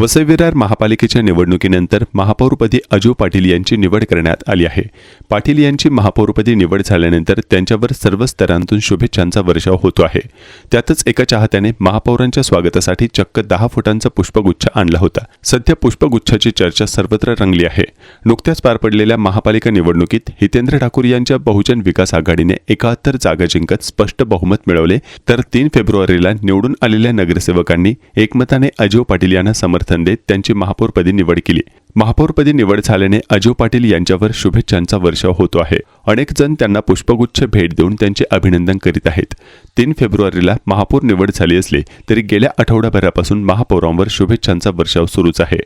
वसईविरार महापालिकेच्या निवडणुकीनंतर महापौरपदी अजू पाटील यांची निवड करण्यात आली आहे. पाटील यांची महापौरपदी निवड झाल्यानंतर त्यांच्यावर सर्व स्तरांतून शुभेच्छांचा वर्षाव होतो आहे. त्यातच एका चाहत्याने महापौरांच्या स्वागतासाठी चक्क दहा फुटांचा पुष्पगुच्छ आणला होता. सध्या पुष्पगुच्छाची चर्चा सर्वत्र रंगली आहे. नुकत्याच पार पडलेल्या महापालिका निवडणुकीत हितेंद्र ठाकूर यांच्या बहुजन विकास आघाडीने एकाहत्तर जागा जिंकत स्पष्ट बहुमत मिळवले तर तीन फेब्रुवारीला निवडून आलेल्या नगरसेवकांनी एकमताने अजय पाटील यांना समर्थन धंदेत त्यांची महापौरपदी निवड केली. महापौरपदी निवड झाल्याने अजू पाटील यांच्यावर शुभेच्छांचा वर्षाव होतो आहे. अनेक जण त्यांना पुष्पगुच्छ भेट देऊन त्यांचे अभिनंदन करीत आहेत. तीन फेब्रुवारीला महापौर निवड झाली असली तरी गेल्या आठवडाभरापासून महापौरांवर शुभेच्छांचा वर्षाव सुरूच आहे.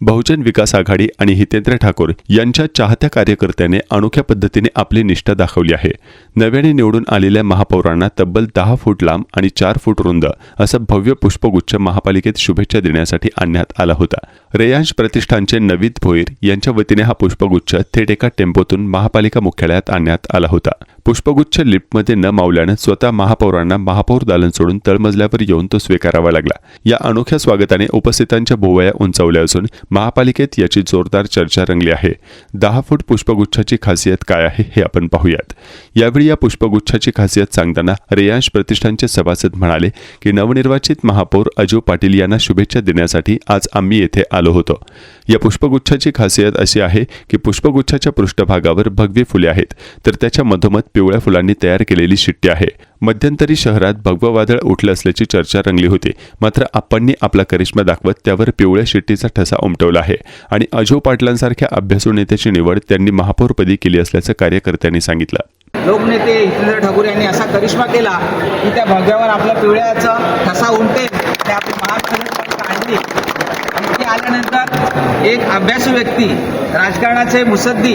बहुजन विकास आघाडी आणि हितेंद्र ठाकूर यांच्या चाहत्या कार्यकर्त्याने अनोख्या पद्धतीने आपली निष्ठा दाखवली आहे. नव्याने निवडून आलेल्या महापौरांना तब्बल दहा फूट लांब आणि चार फूट रुंद असं भव्य पुष्पगुच्छ महापालिकेत शुभेच्छा देण्यासाठी आणण्यात आला होता. रेयांश प्रतिष्ठानचे नवीद भोईर यांच्या वतीने हा पुष्पगुच्छ थेट एका टेम्पोतून महापालिका मुख्यालयात आणण्यात आला होता. पुष्पगुच्छ लिफ्टमध्ये न मावल्यानं स्वतः महापौरांना महापौर दालन सोडून तळमजल्यावर येऊन तो स्वीकारावा लागला. या अनोख्या स्वागताने उपस्थितांच्या भोवया उंचावल्या असून महापालिकेत याची जोरदार चर्चा रंगली आहे. दहा फूट पुष्पगुच्छाची खासियत काय आहे हे आपण पाहूयात. यावेळी या पुष्पगुच्छाची खासियत सांगताना रेयांश प्रतिष्ठानचे सभासद म्हणाले की नवनिर्वाचित महापौर अजू पाटील यांना शुभेच्छा देण्यासाठी आज आम्ही येथे आलो होतो. या पुष्पगुच्छाची खासियत अशी आहे की पुष्पगुच्छाच्या पृष्ठभागावर भगवी फुले आहेत. तर त्याच्या मधोमध पिवळ्या फुलांनी तयार केलेली शिट्टी आहे. मध्यंतरी शहरात भगवं वादळ उठलं असल्याची चर्चा रंगली होती. मात्र आपणनी आपला करिश्मा दाखवत त्यावर पिवळ्या शिट्टीचा ठसा उमटवला आहे. आणि अजो पाटलांसारख्या अभ्यासू नेत्याची निवड त्यांनी महापौरपदी केली असल्याचं कार्यकर्त्यांनी सांगितलं. लोकनेते हितेंद्र ठाकूर यांनी असा करिश्मा केला की त्या भगव्यावर आपला पिवळ्याचा ठसा उमटेल. आपली आणि आल्यानंतर एक अभ्यासू व्यक्ती राजकारणाचे मुसद्दी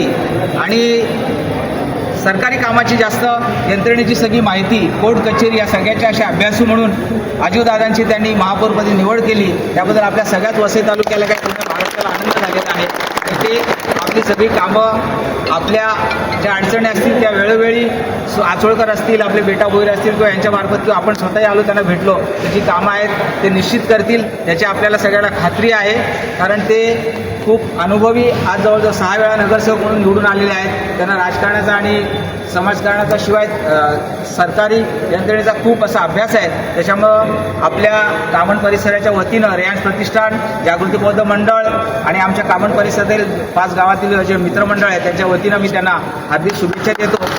आणि सरकारी कामाची जास्त यंत्रणेची सगळी माहिती कोर्ट कचेरी या सगळ्याच्या अशा अभ्यासू म्हणून अजितदादांची त्यांनी महापौरपदी निवड केली. त्याबद्दल आपल्या सगळ्याच वसई तालुक्याला काही पूर्ण आनंद झालेला आहे तर ते आपली सगळी कामं आपल्या ज्या अडचणी असतील त्या वेळोवेळी सु- आचोळकर असतील आपले बेटा बोईर असतील किंवा यांच्यामार्फत किंवा आपण स्वतःही आलो त्यांना भेटलो जी कामं आहेत ते निश्चित करतील. याची आपल्याला सगळ्यांना खात्री आहे. कारण ते खूप अनुभवी आज जवळजवळ सहा वेळा नगरसेवक म्हणून निवडून आलेले आहेत. त्यांना राजकारणाचा आणि समाजकारणाचा शिवाय सरकारी यंत्रणेचा खूप असा अभ्यास आहे. त्याच्यामुळं आपल्या कामन परिसराच्या वतीनं रेयांश प्रतिष्ठान जागृती बौद्ध मंडळ आणि आमच्या कामन परिसरातील पाच गावातील जे मित्रमंडळ आहे त्यांच्या वतीनं मी त्यांना हार्दिक शुभेच्छा देतो.